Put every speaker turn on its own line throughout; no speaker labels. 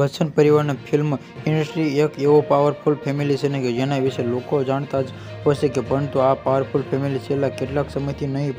બચ્ચન પરિવારની film industry એક એવો પાવરફુલ ફેમિલી છે ને કે જેના વિશે લોકો જાણતા જ હશે કે પરંતુ આ પાવરફુલ ફેમિલી છેલ્લા કેટલાક સમયથી નહીં,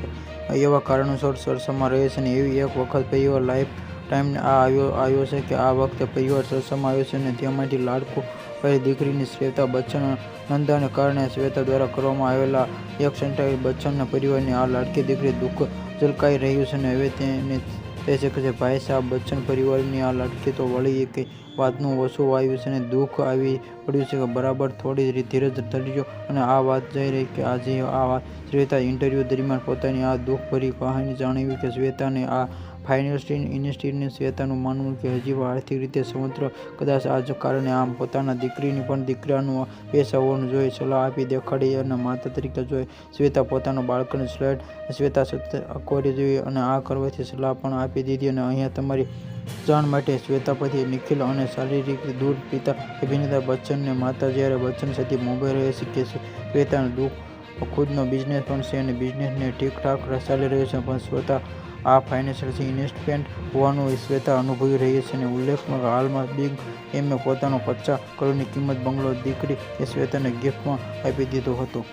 એવા કારણોસર ચર્ચામાં રહે છે ને એવી એક વખત પરિવાર લાઈફ ટાઈમ આ આવ્યો આવ્યો છે કે આ વખતે પરિવાર ચર્ચામાં આવ્યો છે ને તેમાંથી લાડકો પહેલી દીકરીની શ્વેતા બચ્ચન નંદાને કારણે શ્વેતા દ્વારા કરવામાં આવેલા એક સેન્ટાઈ બચ્ચનના પરિવારની આ લાડકી દીકરી દુઃખ ઝલકાઈ રહ્યું છે ને હવે તેને થઈ શકે છે ભાઈ સાહેબ, બચ્ચન પરિવારની આ લટકી તો વળી એક વાતનું ઓછું આવ્યું છે અને દુઃખ આવી પડ્યું છે કે બરાબર થોડી ધીરજ ધરજો. અને આ વાત જઈ રહી કે આજે આ વાત શ્વેતા ઇન્ટરવ્યૂ દરમિયાન પોતાની આ દુઃખભરી કહાની જણાવી કે શ્વેતાને આ ફાઇનાન્શિયલ ઇન્ડસ્ટ્રીની શ્વેતાનું માનવું કે હજી આર્થિક રીતે સ્વતંત્ર, કદાચ આ જ કારણે આમ પોતાના દીકરીની પણ દીકરાનું પેશા હોવાનું જોઈ સલાહ આપી દેખાડી અને માતા તરીકે જોઈ શ્વેતા પોતાના બાળકને સ્લેટ શ્વેતા અકવારી જોઈએ અને આ કરવાથી સલાહ પણ આપી દીધી અને અહીંયા તમારી જાણ માટે શ્વેતા પતિ નિખિલ અને શારીરિક દૂર પિતા અભિનેતા બચ્ચનને માતા જ્યારે બચ્ચન સાથે મુંબઈ રહે છે શ્વેતાને દુઃખ ખુદનો બિઝનેસ પણ છે અને બિઝનેસને ઠીકઠાક ચાલી રહ્યો છે, પણ શ્વેતા આ ફાઇનાન્શિયલ ઇન્વેસ્ટમેન્ટ હોવાનું શ્વેતા અનુભવી રહી છે અને ઉલ્લેખમાં હાલમાં બિગ એમે પોતાનો પચાસ કરોડની કિંમત બંગલો દીકરી એ શ્વેતાને ગિફ્ટમાં આપી દીધો હતો.